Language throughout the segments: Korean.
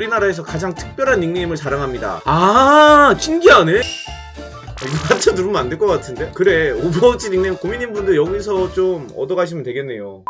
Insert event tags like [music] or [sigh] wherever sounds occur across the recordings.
우리나라에서 가장 특별한 닉네임을 자랑합니다. 아, 신기하네. 이거 하트 누르면 안 될 것 같은데? 그래, 오버워치 닉네임 고민인 분들 여기서 좀 얻어가시면 되겠네요.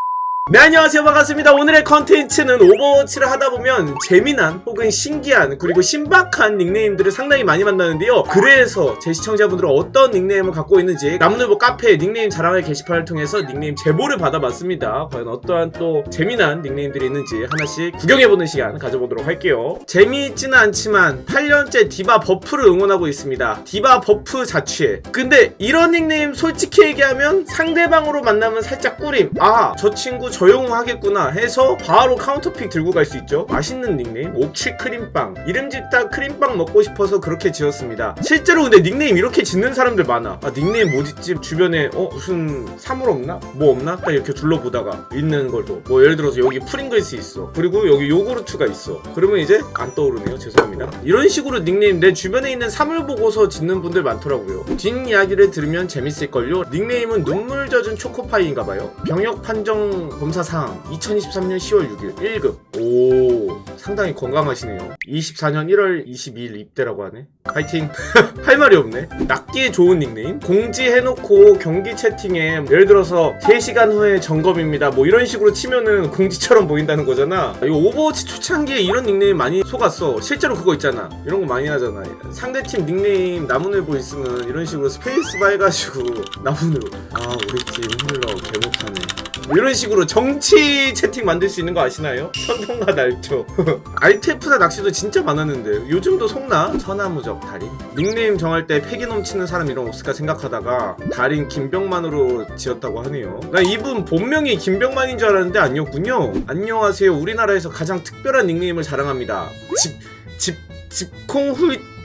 네 안녕하세요. 반갑습니다. 오늘의 컨텐츠는 오버워치를 하다보면 재미난 혹은 신기한 그리고 신박한 닉네임들을 상당히 많이 만나는데요. 그래서 제 시청자분들은 어떤 닉네임을 갖고 있는지 나무늘보 카페 닉네임 자랑을 게시판을 통해서 닉네임 제보를 받아봤습니다. 과연 어떠한 또 재미난 닉네임들이 있는지 하나씩 구경해보는 시간 가져보도록 할게요. 재미있지는 않지만 8년째 디바 버프를 응원하고 있습니다. 디바 버프 자취해 근데 이런 닉네임 솔직히 얘기하면 상대방으로 만나면 살짝 꾸림. 아 저 친구 조용하겠구나 해서 바로 카운터픽 들고 갈 수 있죠. 맛있는 닉네임 옥치 크림빵. 이름 짓다 크림빵 먹고 싶어서 그렇게 지었습니다. 실제로 근데 닉네임 이렇게 짓는 사람들 많아. 아 닉네임 뭐 짓지 주변에 어 무슨 사물 없나? 뭐 없나? 딱 이렇게 둘러보다가 있는 걸도. 뭐 예를 들어서 여기 프링글스 있어. 그리고 여기 요구르트가 있어. 그러면 이제 안 떠오르네요. 죄송합니다. 이런 식으로 닉네임 내 주변에 있는 사물 보고서 짓는 분들 많더라고요. 뒷이야기를 들으면 재밌을걸요? 닉네임은 눈물 젖은 초코파이인가봐요. 병역 판정 검사상 2023년 10월 6일 1급. 오 상당히 건강하시네요. 24년 1월 22일 입대라고 하네 파이팅. [laughs] 할 말이 없네. 낚기에 좋은 닉네임? 공지해놓고 경기 채팅에 예를 들어서 3시간 후에 점검입니다. 뭐 이런 식으로 치면은 공지처럼 보인다는 거잖아. 이거 오버워치 초창기에 이런 닉네임 많이 속았어. 실제로 그거 있잖아. 이런 거 많이 하잖아. 상대팀 닉네임 나무늘보 있으면 이런 식으로 스페이스바 해가지고 [laughs] 나무늘보. 아 우리 팀 힐러 개 못하네. 뭐 이런 식으로 정치 채팅 만들 수 있는 거 아시나요? 선동과 날조 알테프사 낚시도 진짜 많았는데 요즘도 속나? 서나무적 달인 닉네임 정할 때 패기 넘치는 사람 거 없을까 생각하다가 달인 김병만으로 지었다고 하네요. 나 이분 본명이 김병만인 줄 알았는데 아니었군요. 안녕하세요. 우리나라에서 가장 특별한 닉네임을 자랑합니다. 집, 집, 집콩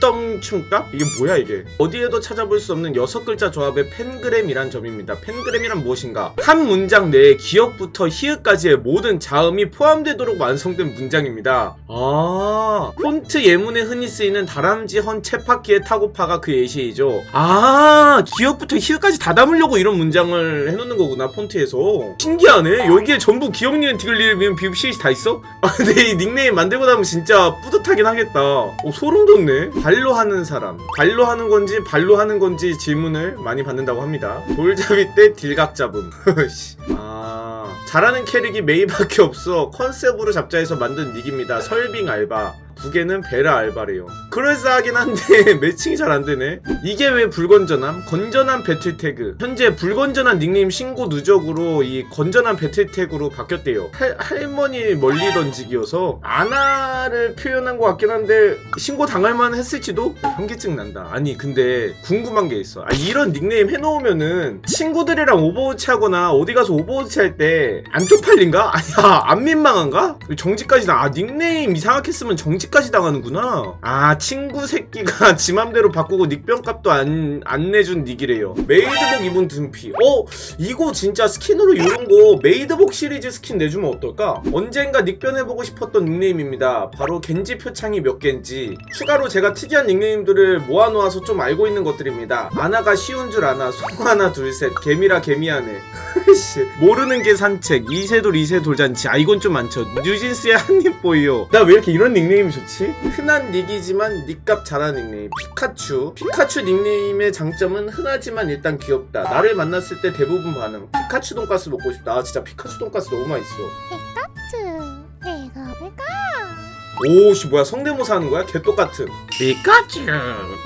훌덩충값? 이게 뭐야 이게? 어디에도 찾아볼 수 없는 여섯 글자 조합의 펜그램이란 점입니다. 펜그램이란 무엇인가? 한 문장 내에 기억부터 히읗까지의 모든 자음이 포함되도록 완성된 문장입니다. 아 폰트 예문에 흔히 쓰이는 다람쥐 헌 쳇바퀴의 타고파가 그 예시이죠. 아 기억부터 히읗까지 다 담으려고 이런 문장을 해놓는 거구나 폰트에서. 신기하네. 여기에 전부 기억 니은 디귿 미음 비읍 시읒이 다 있어? 아 근데 이 닉네임 만들고 나면 진짜 뿌듯하긴 하겠다. 오 소름 돋네 발로 하는 사람. 발로 하는 건지 발로 하는 건지 질문을 많이 받는다고 합니다. 돌잡이 때 딜각 잡음. [laughs] 씨. 아 잘하는 캐릭이 메이밖에 없어. 컨셉으로 잡자 해서 만든 닉입니다. 설빙 알바 북에는 베라 알바래요 그럴싸하긴 한데 [laughs] 매칭이 잘 안 되네 이게 왜 불건전함? 건전한 배틀 태그 현재 불건전한 닉네임 신고 누적으로 이 건전한 배틀 태그로 바뀌었대요 할, 할머니 멀리 던지기여서 아나를 표현한 것 같긴 한데 신고 당할만 했을지도 현기증 난다 아니 근데 궁금한 게 있어 아, 이런 닉네임 해놓으면은 친구들이랑 오버워치 하거나 어디 가서 오버워치 할 때 안 쪽팔린가? 아니야 안 민망한가? 정지까지 당. 아 닉네임 이상하게 쓰면 정지 까지 당하는구나. 아 친구 새끼가 [laughs] 지 맘대로 바꾸고 닉병값도 안, 안 내준 닉이래요. 메이드복 입은 둔피. 어 이거 진짜 스킨으로 이런 거 메이드복 시리즈 스킨 내주면 어떨까? 언젠가 닉변해보고 싶었던 닉네임입니다. 바로 겐지 표창이 몇 개인지. 추가로 제가 특이한 닉네임들을 모아놓아서 좀 알고 있는 것들입니다. 아나가 쉬운 줄 아나 송 하나 둘 셋 개미라 개미하네. [laughs] 씨. 모르는 게 산책 이세돌 이세 돌잔치 아 이건 좀 많죠 뉴진스의 한입 보이요 나 왜 이렇게 이런 닉네임이 좋지? 흔한 닉이지만 닉값 잘하는 닉네임. 피카츄. 피카츄 닉네임의 장점은 흔하지만 일단 귀엽다. 나를 만났을 때 대부분 반응. 피카츄 돈가스 먹고 싶다. 아 진짜 피카츄 돈가스 너무 맛있어. 피카츄? 오씨 뭐야 성대모사 하는 거야? 개똑같은. 피카츄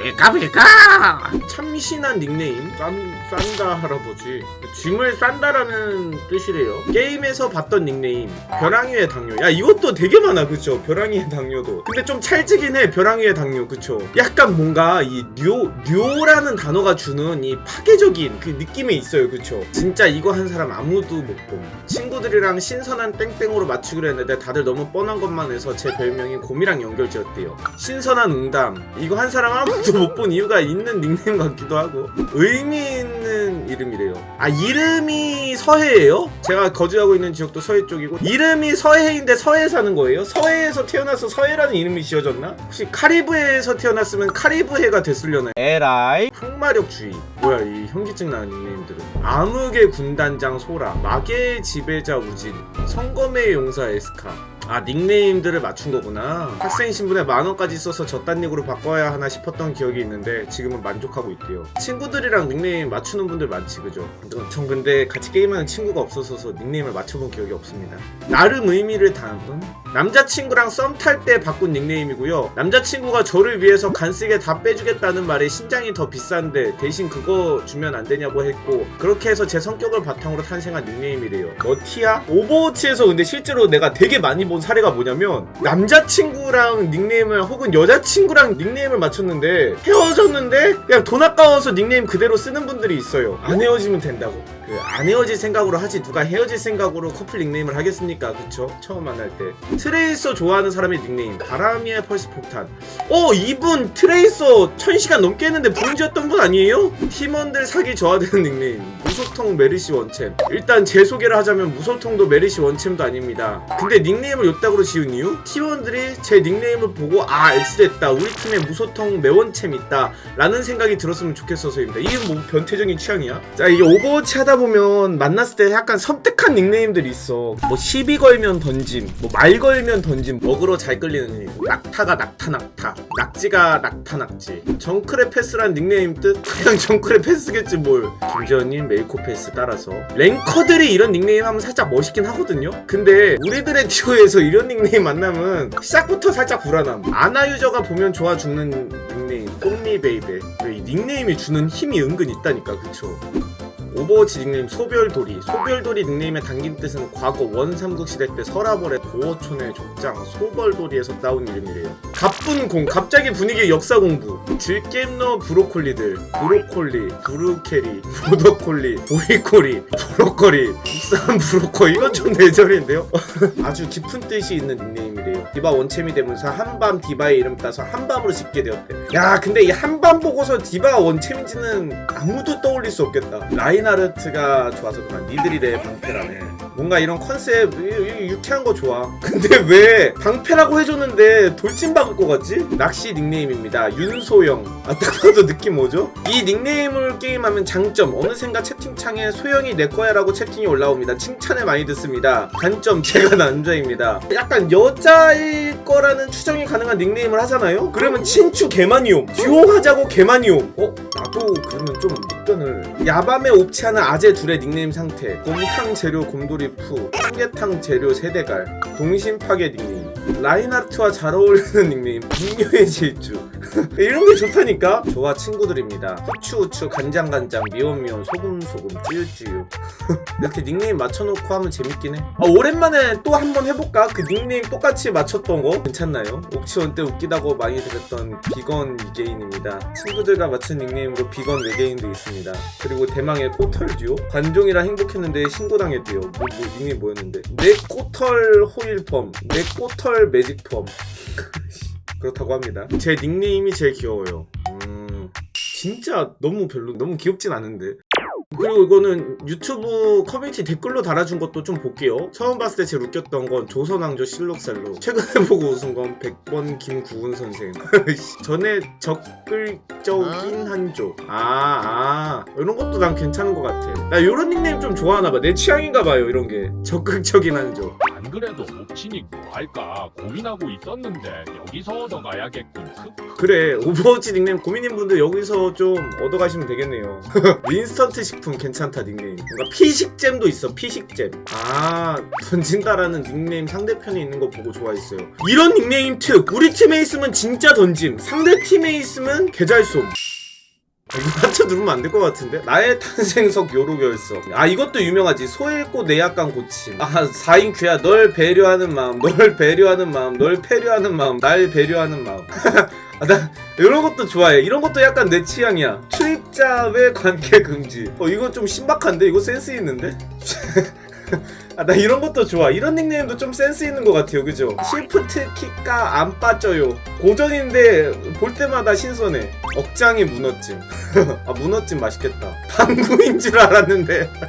피카피카. 참신한 닉네임. 싼, 싼다 할아버지. 짐을 싼다라는 뜻이래요. 게임에서 봤던 닉네임. 벼랑이의 당뇨. 야 이것도 되게 많아 그쵸? 벼랑이의 당뇨도. 근데 좀 찰지긴 해 벼랑이의 당뇨 그쵸? 약간 뭔가 이 뇨, 뇨라는 단어가 주는 이 파괴적인 그 느낌이 있어요 그쵸? 진짜 이거 한 사람 아무도 못봄. 친구들이랑 신선한 땡땡으로 맞추기로 했는데 다들 너무 뻔한 것만 해서 제 별명 이 곰이랑 연결지었대요. 신선한 응담. 이거 한 사람 아무도 [laughs] 못 본 이유가 있는 닉네임 같기도 하고. 의미 있는 이름이래요. 아 이름이 서해예요? 제가 거주하고 있는 지역도 서해 쪽이고. 이름이 서해인데 서해 사는 거예요? 서해에서 태어나서 서해라는 이름이 지어졌나? 혹시 카리브해에서 태어났으면 카리브해가 됐으려나요? 에라이. 항마력 주의. 뭐야 이 현기증 나는 닉네임들은. 암흑의 군단장 소라. 마계의 지배자 우진. 성검의 용사 에스카 아 닉네임들을 맞춘 거구나. 학생 신분에 만원까지 써서 저딴 닉으로 바꿔야 하나 싶었던 기억이 있는데 지금은 만족하고 있대요. 친구들이랑 닉네임 맞추는 분들 많지 그죠? 전 근데 같이 게임하는 친구가 없어서 닉네임을 맞춰본 기억이 없습니다. 나름 의미를 담은 남자친구랑 썸 탈 때 바꾼 닉네임이고요. 남자친구가 저를 위해서 간쓰게 다 빼주겠다는 말에 신장이 더 비싼데 대신 그거 주면 안 되냐고 했고 그렇게 해서 제 성격을 바탕으로 탄생한 닉네임이래요. 머티야? 오버워치에서 근데 실제로 내가 되게 많이 본 사례가 뭐냐면 남자친구랑 닉네임을 혹은 여자친구랑 닉네임을 맞췄는데 헤어졌는데 그냥 돈 아까워서 닉네임 그대로 쓰는 분들이 있어요. 안 헤어지면 된다고. 그 안 헤어질 생각으로 하지 누가 헤어질 생각으로 커플 닉네임을 하겠습니까? 그쵸? 처음 만날 때. 트레이서 좋아하는 사람의 닉네임. 바람이의 펄스 폭탄. 어 이분 트레이서 1000시간 넘게 했는데 브론즈였던 분 아니에요? 팀원들 사기 저하되는 닉네임. 무소통 메르시 원챔. 일단 제 소개를 하자면 무소통도 메르시 원챔도 아닙니다. 근데 닉네임을 요따구로 지은 이유? 팀원들이 제 닉네임을 보고 아 X됐다. 우리 팀에 무소통 매원챔 있다. 라는 생각이 들었으면 좋겠어서입니다. 이게 뭐 변태적인 취향이야? 자 이게 오버워치 하다 보면 만났을 때 약간 섬뜩한 닉네임들이 있어. 뭐 시비 걸면 던짐 뭐 말 걸면 던짐. 먹으러 잘 끌리는 닉네임. 낙타가 낙타 낙타. 낙지가 낙타 낙지. 정크레 패스란 닉네임 뜻? 그냥 정크레 패스겠지 뭘. 김지현님 메이코 패스 따라서. 랭커들이 이런 닉네임 하면 살짝 멋있긴 하거든요? 근데 우리들의 [laughs] 듀오에서 이런 닉네임 만나면 시작부터 살짝 불안함. 아나 유저가 보면 좋아 죽는 닉네임 뽕미 베이베. 이 닉네임이 주는 힘이 은근 있다니까 그쵸 오버워치 닉네임 소별돌이. 소별돌이 닉네임의 당긴 뜻은 과거 원삼국 시대 때 서라벌의 고어촌의 족장 소벌돌이에서 따온 이름이래요. 갑분공 갑자기 분위기 역사 공부. 질겜너 브로콜리들. 브로콜리 브루케리 보더콜리 보이콜리 브로콜리 국산 브로콜 이건 좀 내절인데요? [laughs] 아주 깊은 뜻이 있는 닉네임이래요. 디바 원챔이 되면서 한밤 디바의 이름 따서 한밤으로 짓게 되었대. 야 근데 이 한밤 보고서 디바가 원챔인지는 아무도 떠올릴 수 없겠다. 라인 하르트가 좋아서 그만 니들이 내 방패라네. 뭔가 이런 컨셉 유쾌한 거 좋아. [laughs] 근데 왜 방패라고 해줬는데 돌진 박을 것 같지? 낚시 닉네임입니다. 윤소영. 아딱 봐도 느낌 뭐죠? 이 닉네임을 게임하면 장점. 어느샌가 채팅창에 소영이 내 거야 라고 채팅이 올라옵니다. 칭찬을 많이 듣습니다. 단점 제가 [laughs] 남자입니다. 약간 여자일 거라는 추정이 가능한 닉네임을 하잖아요? 그러면 친추 개마니옴. 듀오 하자고 개마니옴. 어? 나도 그러면 좀 닉변을 야밤에 옵치 않은 아재 둘의 닉네임 상태. 곰탕 재료 곰돌이 푸. 삼계탕 재료 세대갈. 동심 파괴 닉네임 라인하르트와 잘 어울리는 닉네임 빅녀의 질주. [laughs] 이런 게 좋다니까? 저와 친구들입니다. 후추 후추 간장 간장 미원 미원 소금 소금 찌유 찌유. [laughs] 이렇게 닉네임 맞춰놓고 하면 재밌긴 해. 아, 오랜만에 또 한번 해볼까? 그 닉네임 똑같이 맞췄던 거? 괜찮나요? 옵치원 때 웃기다고 많이 들었던 비건 이게인입니다. 친구들과 맞춘 닉네임으로 비건 외계인도 있습니다. 그리고 대망의 꼬털 듀오? 관종이라 행복했는데 신고당했대요. 뭐, 뭐 닉네임 뭐였는데? 내 꼬털 호일펌. 내 꼬털 매직 펌 그렇다고 합니다 제 닉네임이 제일 귀여워요 음 진짜 너무 별로 너무 귀엽진 않은데 그리고 이거는 유튜브 커뮤니티 댓글로 달아준 것도 좀 볼게요. 처음 봤을 때 제일 웃겼던 건 조선왕조 실록살로. 최근에 보고 웃은 건 100번 김구은 선생. [laughs] 전에 적극적인 한조. 아, 아. 이런 것도 난 괜찮은 것 같아. 나 이런 닉네임 좀 좋아하나 봐. 내 취향인가 봐요, 이런 게. 적극적인 한조. 안 그래도 옵치닉 뭐 할까 고민하고 있었는데 여기서 얻어가야겠군. 흑. 그래, 오버워치 닉네임 고민인 분들 여기서 좀 얻어가시면 되겠네요. [laughs] 윈스턴트 식품 괜찮다, 닉네임. 뭔가 피식잼도 있어, 피식잼. 아, 던진다라는 닉네임 상대편에 있는 거 보고 좋아했어요. 이런 닉네임 특! 우리 팀에 있으면 진짜 던짐. 상대 팀에 있으면 개잘쏨. 하트 누르면 안 될 것 같은데? 나의 탄생석 요로결석. 아, 이것도 유명하지. 소잃고 내약간 고침. 아, 4인 큐야. 널 배려하는 마음, 널 배려하는 마음, 널 패려하는 마음, 날 배려하는 마음. [laughs] 아, 나 이런 것도 좋아해. 이런 것도 약간 내 취향이야. 출입자 외 관계 금지. 어, 이거 좀 신박한데? 이거 센스 있는데? [laughs] 아, 나 이런 것도 좋아. 이런 닉네임도 좀 센스 있는 것 같아요. 그죠? 시프트 키가 안 빠져요. 고전인데 볼 때마다 신선해. 억장이 문어찜. [laughs] 아, 문어찜 맛있겠다. 방구인 줄 알았는데. [laughs]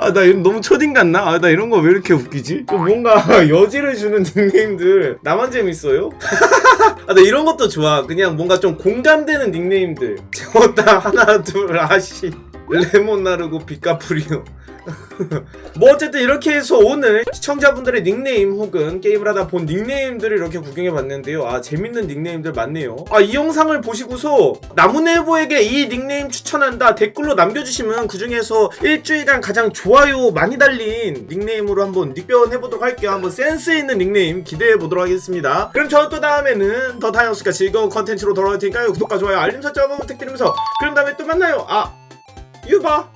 아, 나 이런 너무 초딩 같나? 아, 나 이런 거 왜 이렇게 웃기지? 좀 뭔가 [laughs] 여지를 주는 닉네임들. 나만 재밌어요? 아, 나 이런 것도 좋아. 그냥 뭔가 좀 공감되는 닉네임들. 재웠다, 하나, 둘, 아씨. 레몬 나르고 비카프리오. 뭐 어쨌든 이렇게 해서 오늘 시청자분들의 닉네임 혹은 게임을 하다 본 닉네임들을 이렇게 구경해 봤는데요. 아 재밌는 닉네임들 많네요. 아 이 영상을 보시고서 나무네보에게 이 닉네임 추천한다 댓글로 남겨주시면 그 중에서 일주일간 가장 좋아요 많이 달린 닉네임으로 한번 닉변 해보도록 할게요. 한번 센스 있는 닉네임 기대해 보도록 하겠습니다. 그럼 저는 또 다음에는 더 다양스가 즐거운 컨텐츠로 돌아올 테니까요. 구독과 좋아요 알림 설정 한번 부탁드리면서 그럼 다음에 또 만나요. 아 Juba!